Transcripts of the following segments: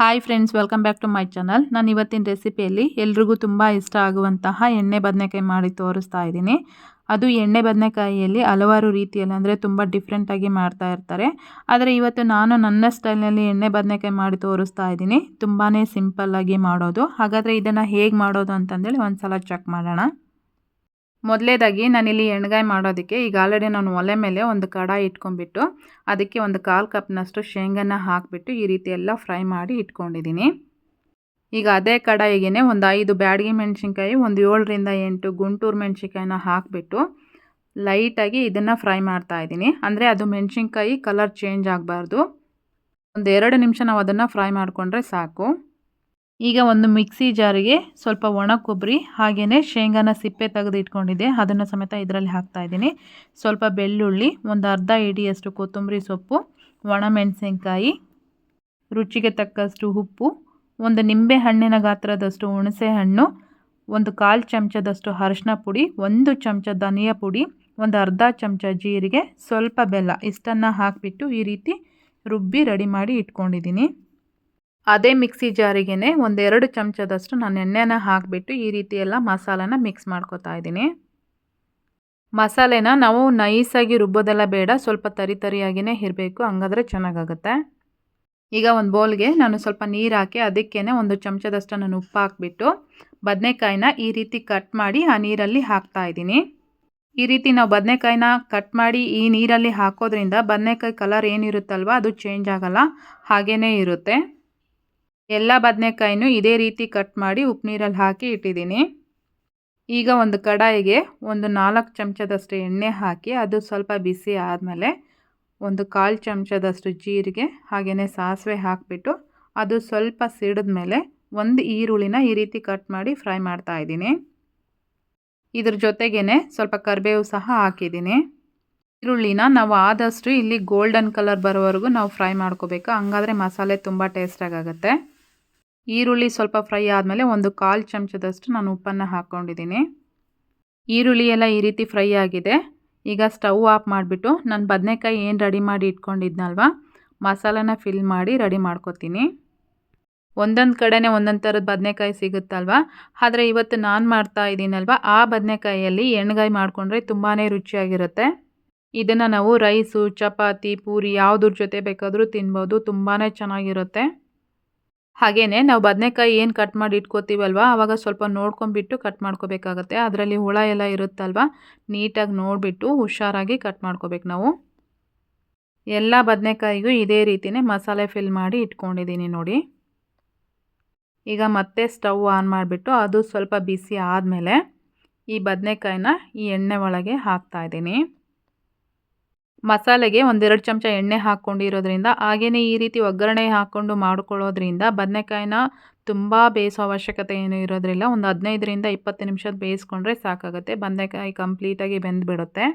Hi friends welcome back to my channel ನಾನು ಇವತ್ತಿನ ರೆಸಿಪಿಯಲ್ಲಿ ಎಲ್ರಿಗೂ ತುಂಬ ಇಷ್ಟ ಆಗುವಂತಹ ಎಣ್ಣೆ ಬದನೆಕಾಯಿ ಮಾಡಿ ತೋರಿಸ್ತಾ ಇದ್ದೀನಿ. ಅದು ಎಣ್ಣೆ ಬದನೆಕಾಯಿಯಲ್ಲಿ ಹಲವಾರು ರೀತಿಯಲ್ಲಿ ಅಂದರೆ ತುಂಬ ಡಿಫ್ರೆಂಟಾಗಿ ಮಾಡ್ತಾ ಇರ್ತಾರೆ. ಆದರೆ ಇವತ್ತು ನಾನು ನನ್ನ ಸ್ಟೈಲ್ನಲ್ಲಿ ಎಣ್ಣೆ ಬದನೆಕಾಯಿ ಮಾಡಿ ತೋರಿಸ್ತಾ ಇದ್ದೀನಿ. ತುಂಬಾ ಸಿಂಪಲ್ಲಾಗಿ ಮಾಡೋದು. ಹಾಗಾದರೆ ಇದನ್ನು ಹೇಗೆ ಮಾಡೋದು ಅಂತಂದೇಳಿ ಒಂದು ಸಲ ಚೆಕ್ ಮಾಡೋಣ. ಮೊದಲೇದಾಗಿ ನಾನಿಲ್ಲಿ ಎಣ್ಗಾಯಿ ಮಾಡೋದಕ್ಕೆ ಈಗ ಆಲ್ರೆಡಿ ನಾನು ಒಲೆ ಮೇಲೆ ಒಂದು ಕಡಾಯಿ ಇಟ್ಕೊಂಡ್ಬಿಟ್ಟು ಅದಕ್ಕೆ ಒಂದು ಕಾಲು ಕಪ್ನಷ್ಟು ಶೇಂಗನ ಹಾಕಿಬಿಟ್ಟು ಈ ರೀತಿ ಎಲ್ಲ ಫ್ರೈ ಮಾಡಿ ಇಟ್ಕೊಂಡಿದ್ದೀನಿ ಈಗ ಅದೇ ಕಡಾಯಿಗೆ ಒಂದು ಐದು ಬ್ಯಾಡಗಿ ಮೆಣಸಿನ್ಕಾಯಿ, ಒಂದು ಏಳರಿಂದ ಎಂಟು ಗುಂಟೂರು ಮೆಣಸಿನ್ಕಾಯಿನ ಹಾಕಿಬಿಟ್ಟು ಲೈಟಾಗಿ ಇದನ್ನು ಫ್ರೈ ಮಾಡ್ತಾ ಇದ್ದೀನಿ. ಅಂದರೆ ಅದು ಮೆಣಸಿನ್ಕಾಯಿ ಕಲರ್ ಚೇಂಜ್ ಆಗಬಾರ್ದು. ಒಂದು ಎರಡು ನಿಮಿಷ ನಾವು ಅದನ್ನು ಫ್ರೈ ಮಾಡಿಕೊಂಡ್ರೆ ಸಾಕು. ಈಗ ಒಂದು ಮಿಕ್ಸಿ ಜಾರಿಗೆ ಸ್ವಲ್ಪ ಒಣ ಕೊಬ್ಬರಿ ಹಾಗೆಯೇ ಶೇಂಗಾನ ಸಿಪ್ಪೆ ತೆಗೆದು ಇಟ್ಕೊಂಡಿದ್ದೆ. ಅದನ್ನು ಸಮೇತ ಇದರಲ್ಲಿ ಹಾಕ್ತಾ ಇದ್ದೀನಿ. ಸ್ವಲ್ಪ ಬೆಳ್ಳುಳ್ಳಿ, ಒಂದು ಅರ್ಧ ಇಡಿಯಷ್ಟು ಕೊತ್ತಂಬರಿ ಸೊಪ್ಪು, ಒಣ ಮೆಣಸಿನ್ಕಾಯಿ, ರುಚಿಗೆ ತಕ್ಕಷ್ಟು ಉಪ್ಪು, ಒಂದು ನಿಂಬೆ ಹಣ್ಣಿನ ಗಾತ್ರದಷ್ಟು ಹುಣಸೆ ಹಣ್ಣು, ಒಂದು ಕಾಲು ಚಮಚದಷ್ಟು ಅರಶಿನ ಪುಡಿ, ಒಂದು ಚಮಚ ಧನಿಯಾ ಪುಡಿ, ಒಂದು ಅರ್ಧ ಚಮಚ ಜೀರಿಗೆ, ಸ್ವಲ್ಪ ಬೆಲ್ಲ, ಇಷ್ಟನ್ನು ಹಾಕಿಬಿಟ್ಟು ಈ ರೀತಿ ರುಬ್ಬಿ ರೆಡಿ ಮಾಡಿ ಇಟ್ಕೊಂಡಿದ್ದೀನಿ. ಅದೇ ಮಿಕ್ಸಿ ಜಾರಿಗೆನೇ ಒಂದೆರಡು ಚಮಚದಷ್ಟು ನಾನು ಎಣ್ಣೆನ ಹಾಕಿಬಿಟ್ಟು ಈ ರೀತಿ ಎಲ್ಲ ಮಸಾಲೆನ ಮಿಕ್ಸ್ ಮಾಡ್ಕೋತಾ ಇದ್ದೀನಿ. ಮಸಾಲೆನ ನಾವು ನೈಸಾಗಿ ರುಬ್ಬೋದೆಲ್ಲ ಬೇಡ, ಸ್ವಲ್ಪ ತರಿ ತರಿಯಾಗಿಯೇ ಇರಬೇಕು, ಹಂಗಾದ್ರೆ ಚೆನ್ನಾಗಾಗುತ್ತೆ. ಈಗ ಒಂದು ಬೌಲ್ಗೆ ನಾನು ಸ್ವಲ್ಪ ನೀರು ಹಾಕಿ ಅದಕ್ಕೇ ಒಂದು ಚಮಚದಷ್ಟು ನಾನು ಉಪ್ಪು ಹಾಕಿಬಿಟ್ಟು ಬದನೆಕಾಯಿನ ಈ ರೀತಿ ಕಟ್ ಮಾಡಿ ಆ ನೀರಲ್ಲಿ ಹಾಕ್ತಾ ಇದ್ದೀನಿ. ಈ ರೀತಿ ನಾವು ಬದನೆಕಾಯಿನ ಕಟ್ ಮಾಡಿ ಈ ನೀರಲ್ಲಿ ಹಾಕೋದ್ರಿಂದ ಬದನೆಕಾಯಿ ಕಲರ್ ಏನಿರುತ್ತಲ್ವ ಅದು ಚೇಂಜ್ ಆಗೋಲ್ಲ ಹಾಗೇ ಇರುತ್ತೆ. ಎಲ್ಲ ಬದನೆಕಾಯಿನೂ ಇದೇ ರೀತಿ ಕಟ್ ಮಾಡಿ ಉಪ್ಪು ನೀರಲ್ಲಿ ಹಾಕಿ ಇಟ್ಟಿದ್ದೀನಿ. ಈಗ ಒಂದು ಕಡಾಯಿಗೆ ಒಂದು ನಾಲ್ಕು ಚಮಚದಷ್ಟು ಎಣ್ಣೆ ಹಾಕಿ ಅದು ಸ್ವಲ್ಪ ಬಿಸಿ ಆದಮೇಲೆ ಒಂದು ಕಾಲು ಚಮಚದಷ್ಟು ಜೀರಿಗೆ ಹಾಗೆಯೇ ಸಾಸಿವೆ ಹಾಕಿಬಿಟ್ಟು ಅದು ಸ್ವಲ್ಪ ಸಿಡಿದ ಮೇಲೆ ಒಂದು ಈರುಳ್ಳಿನ ಈ ರೀತಿ ಕಟ್ ಮಾಡಿ ಫ್ರೈ ಮಾಡ್ತಾ ಇದ್ದೀನಿ. ಇದ್ರ ಜೊತೆಗೇ ಸ್ವಲ್ಪ ಕರಿಬೇವು ಸಹ ಹಾಕಿದ್ದೀನಿ. ಈರುಳ್ಳಿನ ನಾವು ಆದಷ್ಟು ಇಲ್ಲಿ ಗೋಲ್ಡನ್ ಕಲರ್ ಬರೋವರೆಗೂ ನಾವು ಫ್ರೈ ಮಾಡ್ಕೋಬೇಕು, ಹಂಗಾದರೆ ಮಸಾಲೆ ತುಂಬ ಟೇಸ್ಟಾಗುತ್ತೆ ಈರುಳ್ಳಿ ಸ್ವಲ್ಪ ಫ್ರೈ ಆದಮೇಲೆ ಒಂದು ಕಾಲು ಚಮಚದಷ್ಟು ನಾನು ಉಪ್ಪನ್ನು ಹಾಕ್ಕೊಂಡಿದ್ದೀನಿ. ಈರುಳ್ಳಿ ಎಲ್ಲ ಈ ರೀತಿ ಫ್ರೈ ಆಗಿದೆ. ಈಗ ಸ್ಟವ್ ಆಫ್ ಮಾಡಿಬಿಟ್ಟು ನಾನು ಬದನೆಕಾಯಿ ಏನು ರೆಡಿ ಮಾಡಿ ಇಟ್ಕೊಂಡಿದ್ನಲ್ವ? ಮಸಾಲಾನ ಫಿಲ್ ಮಾಡಿ ರೆಡಿ ಮಾಡ್ಕೊತೀನಿ. ಒಂದೊಂದು ಕಡೆನೇ ಒಂದೊಂದು ಥರದ ಬದನೆಕಾಯಿ ಸಿಗುತ್ತಲ್ವ? ಆದರೆ ಇವತ್ತು ನಾನು ಮಾಡ್ತಾ ಇದ್ದೀನಲ್ವ? ಆ ಬದನೆಕಾಯಿಯಲ್ಲಿ ಎಣ್ಣೆಗಾಯಿ ಮಾಡಿಕೊಂಡ್ರೆ ತುಂಬಾ ರುಚಿಯಾಗಿರುತ್ತೆ. ಇದನ್ನು ನಾವು ರೈಸು, ಚಪಾತಿ, ಪೂರಿ ಯಾವುದ್ರ ಜೊತೆ ಬೇಕಾದರೂ ತಿನ್ಬೋದು ತುಂಬಾ ಚೆನ್ನಾಗಿರುತ್ತೆ. ಹಾಗೆಯೇ ನಾವು ಬದನೆಕಾಯಿ ಏನು ಕಟ್ ಮಾಡಿ ಇಟ್ಕೋತೀವಲ್ವ ಆವಾಗ ಸ್ವಲ್ಪ ನೋಡ್ಕೊಂಬಿಟ್ಟು ಕಟ್ ಮಾಡ್ಕೋಬೇಕಾಗತ್ತೆ. ಅದರಲ್ಲಿ ಹುಳ ಎಲ್ಲ ಇರುತ್ತಲ್ವ, ನೀಟಾಗಿ ನೋಡಿಬಿಟ್ಟು ಹುಷಾರಾಗಿ ಕಟ್ ಮಾಡ್ಕೋಬೇಕು ನಾವು. ಎಲ್ಲ ಬದನೆಕಾಯಿಗೂ ಇದೇ ರೀತಿಯೇ ಮಸಾಲೆ ಫಿಲ್ ಮಾಡಿ ಇಟ್ಕೊಂಡಿದ್ದೀನಿ ನೋಡಿ. ಈಗ ಮತ್ತೆ ಸ್ಟವ್ ಆನ್ ಮಾಡಿಬಿಟ್ಟು ಅದು ಸ್ವಲ್ಪ ಬಿಸಿ ಆದಮೇಲೆ ಈ ಬದನೆಕಾಯಿನ ಈ ಎಣ್ಣೆ ಒಳಗೆ ಹಾಕ್ತಾಯಿದ್ದೀನಿ ಮಸಾಲೆಗೆ ಒಂದೆರಡು ಚಮಚ ಎಣ್ಣೆ ಹಾಕ್ಕೊಂಡಿರೋದ್ರಿಂದ ಹಾಗೆಯೇ ಈ ರೀತಿ ಒಗ್ಗರಣೆ ಹಾಕ್ಕೊಂಡು ಮಾಡ್ಕೊಳ್ಳೋದ್ರಿಂದ ಬದನೆಕಾಯಿನ ತುಂಬ ಬೇಯಿಸೋ ಅವಶ್ಯಕತೆ ಏನು ಇರೋದ್ರಿಲ್ಲ. ಒಂದು ಹದಿನೈದರಿಂದ ಇಪ್ಪತ್ತು ನಿಮಿಷದ ಬೇಯಿಸ್ಕೊಂಡ್ರೆ ಸಾಕಾಗುತ್ತೆ. ಬದನೆಕಾಯಿ ಕಂಪ್ಲೀಟಾಗಿ ಬೆಂದುಬಿಡುತ್ತೆ.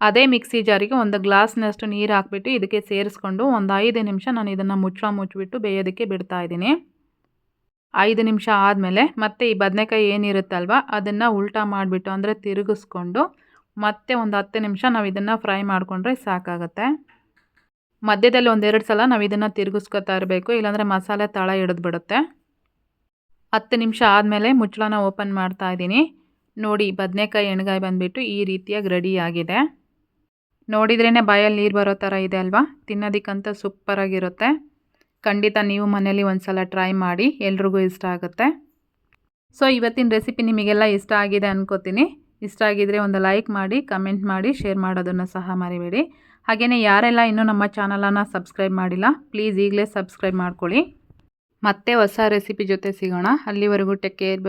ಅದೇ ಮಿಕ್ಸಿ ಜಾರಿಗೆ ಒಂದು ಗ್ಲಾಸ್ನಷ್ಟು ನೀರು ಹಾಕ್ಬಿಟ್ಟು ಇದಕ್ಕೆ ಸೇರಿಸ್ಕೊಂಡು ಒಂದು ಐದು ನಿಮಿಷ ನಾನು ಇದನ್ನು ಮುಚ್ಚ ಮುಚ್ಚಿಬಿಟ್ಟು ಬೇಯೋದಕ್ಕೆ ಬಿಡ್ತಾ ಇದ್ದೀನಿ. ಐದು ನಿಮಿಷ ಆದಮೇಲೆ ಮತ್ತೆ ಈ ಬದನೆಕಾಯಿ ಏನಿರುತ್ತಲ್ವ, ಅದನ್ನು ಉಲ್ಟಾ ಮಾಡಿಬಿಟ್ಟು ಅಂದರೆ ತಿರುಗಿಸ್ಕೊಂಡು ಮತ್ತೆ ಒಂದು ಹತ್ತು ನಿಮಿಷ ನಾವು ಇದನ್ನು ಫ್ರೈ ಮಾಡಿಕೊಂಡ್ರೆ ಸಾಕಾಗುತ್ತೆ. ಮಧ್ಯದಲ್ಲಿ ಒಂದೆರಡು ಸಲ ನಾವು ಇದನ್ನು ತಿರುಗಿಸ್ಕೊತಾ ಇರಬೇಕು, ಇಲ್ಲಾಂದರೆ ಮಸಾಲೆ ತಳ ಹಿಡಿದ್ಬಿಡುತ್ತೆ ಹತ್ತು ನಿಮಿಷ ಆದಮೇಲೆ ಮುಚ್ಚಳನ ಓಪನ್ ಮಾಡ್ತಾ ಇದ್ದೀನಿ. ನೋಡಿ, ಬದನೆಕಾಯಿ ಎಣ್ಗಾಯಿ ಬಂದುಬಿಟ್ಟು ಈ ರೀತಿಯಾಗಿ ರೆಡಿ ಆಗಿದೆ. ನೋಡಿದ್ರೇ ಬಾಯಲ್ಲಿ ನೀರು ಬರೋ ಥರ ಇದೆ ಅಲ್ವಾ? ತಿನ್ನೋದಕ್ಕಂತ ಸೂಪರಾಗಿರುತ್ತೆ. ಖಂಡಿತ ನೀವು ಮನೇಲಿ ಒಂದು ಸಲ ಟ್ರೈ ಮಾಡಿ, ಎಲ್ರಿಗೂ ಇಷ್ಟ ಆಗುತ್ತೆ. ಸೊ, ಇವತ್ತಿನ ರೆಸಿಪಿ ನಿಮಗೆಲ್ಲ ಇಷ್ಟ ಆಗಿದೆ ಅನ್ಕೋತೀನಿ. ಇಷ್ಟ ಆಗಿದ್ದರೆ ಒಂದು ಲೈಕ್ ಮಾಡಿ, ಕಮೆಂಟ್ ಮಾಡಿ, ಶೇರ್ ಮಾಡೋದನ್ನು ಸಹ ಮರಿಬೇಡಿ. ಹಾಗೆಯೇ ಯಾರೆಲ್ಲ ಇನ್ನೂ ನಮ್ಮ ಚಾನಲನ್ನು ಸಬ್ಸ್ಕ್ರೈಬ್ ಮಾಡಿಲ್ಲ, ಪ್ಲೀಸ್ ಈಗಲೇ ಸಬ್ಸ್ಕ್ರೈಬ್ ಮಾಡ್ಕೊಳ್ಳಿ. ಮತ್ತೆ ಹೊಸ ರೆಸಿಪಿ ಜೊತೆ ಸಿಗೋಣ. ಅಲ್ಲಿವರೆಗೂ ಟೆಕ್ ಕೇರ್